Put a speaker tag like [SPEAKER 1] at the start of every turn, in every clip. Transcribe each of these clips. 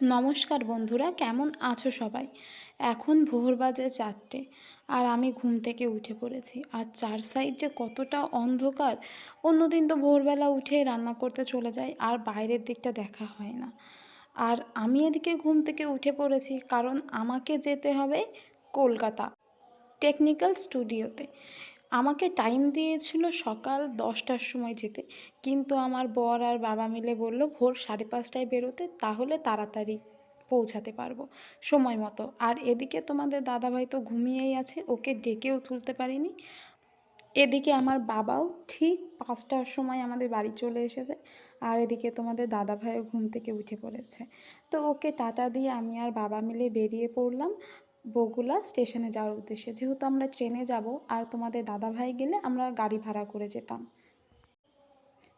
[SPEAKER 1] নমস্কার বন্ধুরা, কেমন আছো সবাই? এখন ভোর বাজে চারটে আর আমি ঘুম থেকে উঠে পড়েছি। আর চার সাইড যে কতটা অন্ধকার, অন্যদিন তো ভোরবেলা উঠে রান্না করতে চলে যাই, আর বাইরের দিকটা দেখা হয় না। আর আমি এদিকে ঘুম থেকে উঠে পড়েছি কারণ আমাকে যেতে হবে কলকাতা টেকনিক্যাল স্টুডিওতে। আমাকে টাইম দিয়েছিল সকাল দশটার সময় যেতে। কিন্তু আমার বর আর বাবা মিলে বলল, ভোর সাড়ে পাঁচটায় বেরোতে, তাহলে তাড়াতাড়ি পৌঁছাতে পারব সময় মতো। আর এদিকে তোমাদের দাদাভাই তো ঘুমিয়েই আছে, ওকে ডেকেও তুলতে পারিনি। এদিকে আমার বাবাও ঠিক পাঁচটার সময় আমাদের বাড়ি চলে এসেছে, আর এদিকে তোমাদের দাদাভাইও ঘুম থেকে উঠে পড়েছে। তো ওকে টাটা দিয়ে আমি আর বাবা মিলে বেরিয়ে পড়লাম। বগুলা স্টেশনে যাওয়ার উদ্দেশ্যে। যেহেতু আমরা ট্রেনে যাব আর তোমাদের দাদাভাই গেলে আমরা গাড়ি ভাড়া করে যেতাম।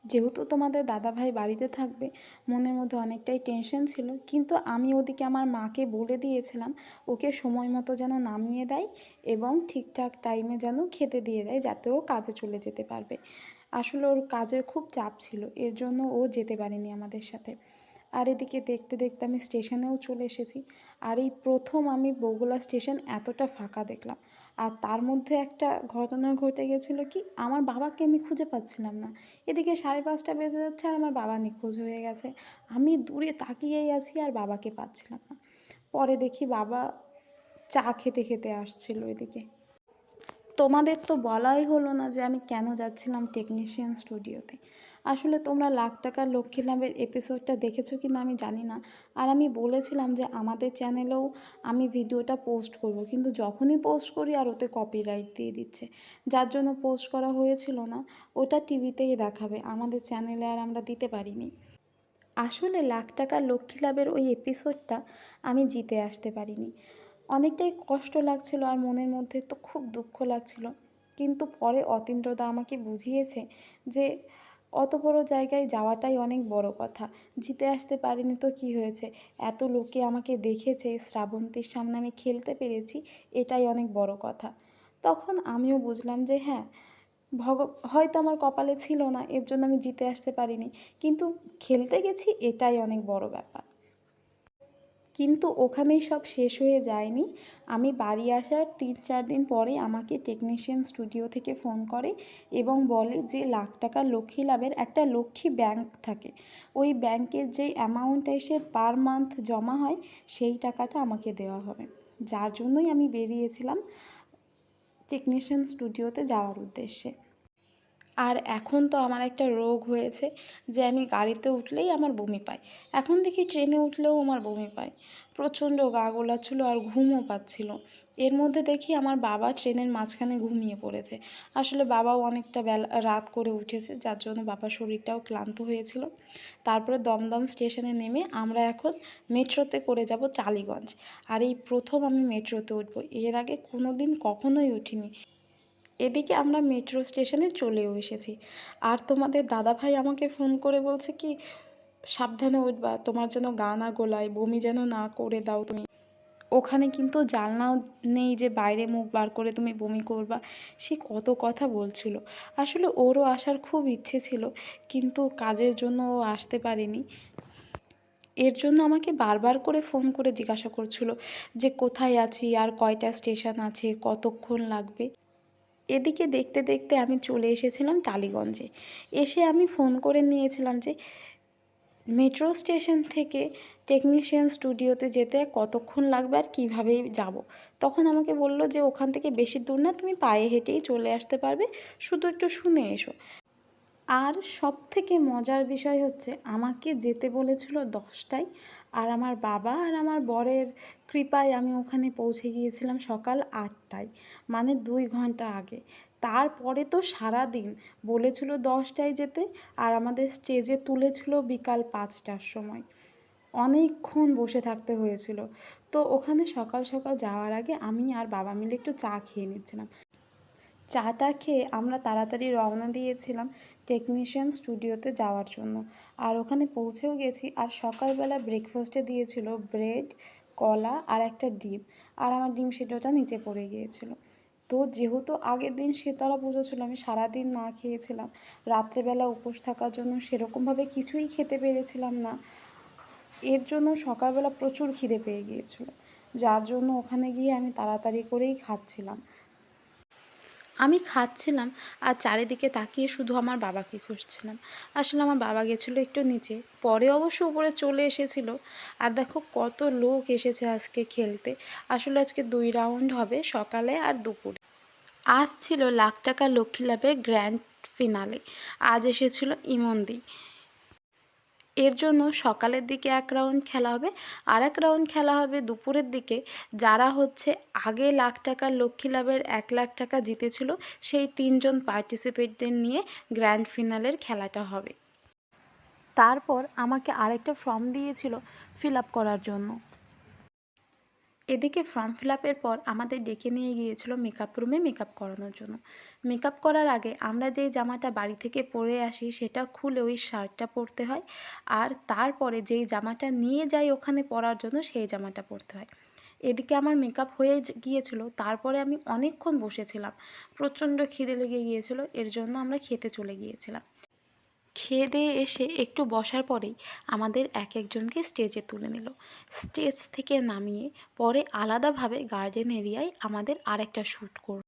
[SPEAKER 1] যেহেতু তোমাদের দাদাভাই বাড়িতে থাকবে, মনের মধ্যে অনেকটাই টেনশন ছিল। কিন্তু আমি ওদিকে আমার মাকে বলে দিয়েছিলাম, ওকে সময় মতো যেন নামিয়ে দেয় এবং ঠিকঠাক টাইমে যেন খেতে দিয়ে দেয়, যাতে ও কাজে চলে যেতে পারবে। আসলে ওর কাজের খুব চাপ ছিল, এর জন্য ও যেতে পারেনি আমাদের সাথে। আর এদিকে দেখতে দেখতে আমি স্টেশনেও চলে এসেছি। আর এই প্রথম আমি বগুলা স্টেশন এতটা ফাঁকা দেখলাম। আর তার মধ্যে একটা ঘটনা ঘটে গেছিল কি, আমার বাবাকে আমি খুঁজে পাচ্ছিলাম না। এদিকে সাড়ে পাঁচটা বেজে যাচ্ছে আর আমার বাবা নিখোঁজ হয়ে গেছে। আমি দূরে তাকিয়েই আছি আর বাবাকে পাচ্ছিলাম না। পরে দেখি বাবা চা খেতে খেতে আসছিল এদিকে। তোমাদের তো বলাই হলো না যে আমি কেন যাচ্ছিলাম টেকনিশিয়ান স্টুডিওতে। আসলে তোমরা লাখ টাকার লক্ষ্মী লাভের এপিসোডটা দেখেছ কি না আমি জানি না। আর আমি বলেছিলাম যে আমাদের চ্যানেলেও আমি ভিডিওটা পোস্ট করব, কিন্তু যখনই পোস্ট করি আর ওতে কপিরাইট দিয়ে দিচ্ছে, যার জন্য পোস্ট করা হয়েছিল না, ওটা টিভিতেই দেখাবে, আমাদের চ্যানেলে আর আমরা দিতে পারিনি। আসলে লাখ টাকার লক্ষ্মী লাভের ওই এপিসোডটা আমি জিতে আসতে পারিনি। অনেকটাই কষ্ট লাগছিল আর মনের মধ্যে তো খুব দুঃখ লাগছিল, কিন্তু পরে অতীন্দ্রদা আমাকে বুঝিয়েছে যে অত বড় জায়গায় যাওয়াটাই অনেক বড় কথা। জিতে আসতে পারিনি তো কি হয়েছে? এত লোকে আমাকে দেখেছে, শ্রাবন্তীর সামনে আমি খেলতে পেরেছি, এটাই অনেক বড় কথা। তখন আমিও বুঝলাম যে হ্যাঁ ভগ, হয়তো আমার কপালে ছিল না, এর জন্য আমি জিতে আসতে পারিনি। কিন্তু খেলতে গেছি, এটাই অনেক বড় ব্যাপার। কিন্তু ওখানেই সব শেষ হয়ে যায়নি। আমি বাড়ি আসার তিন চার দিন পরে আমাকে টেকনিশিয়ান স্টুডিও থেকে ফোন করে এবং বলে যে, লাখ টাকার লক্ষ্মী লাভের একটা লক্ষ্মী ব্যাংক থাকে। ওই ব্যাংকের যে অ্যামাউন্ট এসে পার মান্থ জমা হয়, সেই টাকাটা আমাকে দেওয়া হবে। যার জন্যই আমি বেরিয়েছিলাম টেকনিশিয়ান স্টুডিওতে যাওয়ার উদ্দেশ্যে। আর এখন তো আমার একটা রোগ হয়েছে যে আমি গাড়িতে উঠলেই আমার বমি পায়। এখন দেখি ট্রেনে উঠলেও আমার বমি পায়। প্রচণ্ড গা গোলাচ্ছিল আর ঘুমও পাচ্ছিল। এর মধ্যে দেখি আমার বাবা ট্রেনের মাঝখানে ঘুমিয়ে পড়েছে। আসলে বাবাও অনেকটা বেলা, রাত করে উঠেছে, যার জন্য বাবার শরীরটাও ক্লান্ত হয়েছিল। তারপরে দমদম স্টেশনে নেমে আমরা এখন মেট্রোতে করে যাব টালিগঞ্জ। আর এই প্রথম আমি মেট্রোতে উঠবো। এর আগে কোনো দিন কখনোই উঠিনি। এদিকে আমরা মেট্রো স্টেশনে চলেও এসেছি। আর তোমাদের দাদাভাই আমাকে ফোন করে বলছে কি, সাবধানে উঠবা, তোমার যেন গা না গোলায়, বমি যেন না করে দাও তুমি। ওখানে কিন্তু জানলাও নেই যে বাইরে মুখ বার করে তুমি বমি করবা। সে কত কথা বলছিল। আসলে ওরও আসার খুব ইচ্ছে ছিল, কিন্তু কাজের জন্য ও আসতে পারেনি। এর জন্য আমাকে বারবার করে ফোন করে জিজ্ঞাসা করছিল যে, কোথায় আছি? আর কয়টা স্টেশন আছে? কতক্ষণ লাগবে? এদিকে দেখতে দেখতে আমি চলে এসেছিলাম টালিগঞ্জে। এসে আমি ফোন করে নিয়েছিলাম যে, মেট্রো স্টেশন থেকে টেকনিশিয়ান স্টুডিওতে যেতে কতক্ষণ লাগবে আর কীভাবে যাব? তখন আমাকে বলল যে, ওখান থেকে বেশি দূর না, তুমি পায়ে হেঁটেই চলে আসতে পারবে। শুধু একটু শুনে এসো। আর সব থেকে মজার বিষয় হচ্ছে, আমাকে যেতে বলেছিল দশটায়। আর আমার বাবা আর আমার বরের কৃপায় আমি ওখানে পৌঁছে গিয়েছিলাম সকাল আটটায় মানে দুই ঘণ্টা আগে। তারপরে তো সারা দিন বলেছিল দশটায় যেতে আর আমাদের স্টেজে তুলেছিল বিকাল পাঁচটার সময়। অনেকক্ষণ বসে থাকতে হয়েছিল। তো ওখানে সকাল সকাল যাওয়ার আগে আমি আর বাবা মিলে একটু চা খেয়ে নিচ্ছিলাম। চাটা খেয়ে আমরা তাড়াতাড়ি রওনা দিয়েছিলাম টেকনিশিয়ান স্টুডিওতে যাওয়ার জন্য। আর ওখানে পৌঁছেও গেছি আর সকালবেলা ব্রেকফাস্টে দিয়েছিল ব্রেড কলা আর একটা ডিম। আর আমার ডিম সেদ্ধটা নিচে পড়ে গিয়েছিল। তো যেহেতু আগের দিন শীতলা পুজো ছিল, আমি সারাদিন না খেয়েছিলাম। রাত্রেবেলা উপোস থাকার জন্য সেরকমভাবে কিছুই খেতে পেরেছিলাম না। এর জন্য সকালবেলা প্রচুর খিদে পেয়ে গিয়েছিল। যার জন্য ওখানে গিয়ে আমি তাড়াতাড়ি করেই খাচ্ছিলাম। আমি খাচ্ছিলাম আর চারিদিকে তাকিয়ে শুধু আমার বাবাকে খুঁজছিলাম। আসলে আমার বাবা গেছিল একটু নিচে, পরে অবশ্য উপরে চলে এসেছিল। আর দেখো কত লোক এসেছে আজকে খেলতে। আসলে আজকে দুই রাউন্ড হবে সকালে আর দুপুরে। আজ ছিল লাখ টাকা লক্ষ্মী লাভের গ্র্যান্ড ফিনালে। আজ এসেছিল ইমন্দি। এর জন্য সকালের দিকে এক রাউন্ড খেলা হবে। আর এক রাউন্ড খেলা হবে দুপুরের দিকে। যারা হচ্ছে আগে লাখ টাকার লক্ষ্মী লাভের এক লাখ টাকা জিতেছিল, সেই তিনজন পার্টিসিপেটদের নিয়ে গ্র্যান্ড ফিনালের খেলাটা হবে। তারপর আমাকে আরেকটা ফর্ম দিয়েছিল ফিল আপ করার জন্য। এদিকে ফর্ম ফিল আপের পর আমাদের ডেকে নিয়ে গিয়েছিল মেকআপ রুমে মেকআপ করানোর জন্য। মেকআপ করার আগে আমরা যেই জামাটা বাড়ি থেকে পরে আসি সেটা খুলে ওই শার্টটা পরতে হয় আর তারপরে যেই জামাটা নিয়ে যাই ওখানে পরার জন্য সেই জামাটা পরতে হয়। এদিকে আমার মেকআপ হয়ে গিয়েছিল, তারপরে আমি অনেকক্ষণ বসেছিলাম। প্রচণ্ড খিদে লেগে গিয়েছিল, এর জন্য আমরা খেতে চলে গিয়েছিলাম। খেয়ে দিয়ে এসে একটু বসার পরেই আমাদের এক একজনকে স্টেজে তুলে নিল। স্টেজ থেকে নামিয়ে পরে আলাদাভাবে গার্ডেন এরিয়ায় আমাদের আরেকটা শ্যুট করব।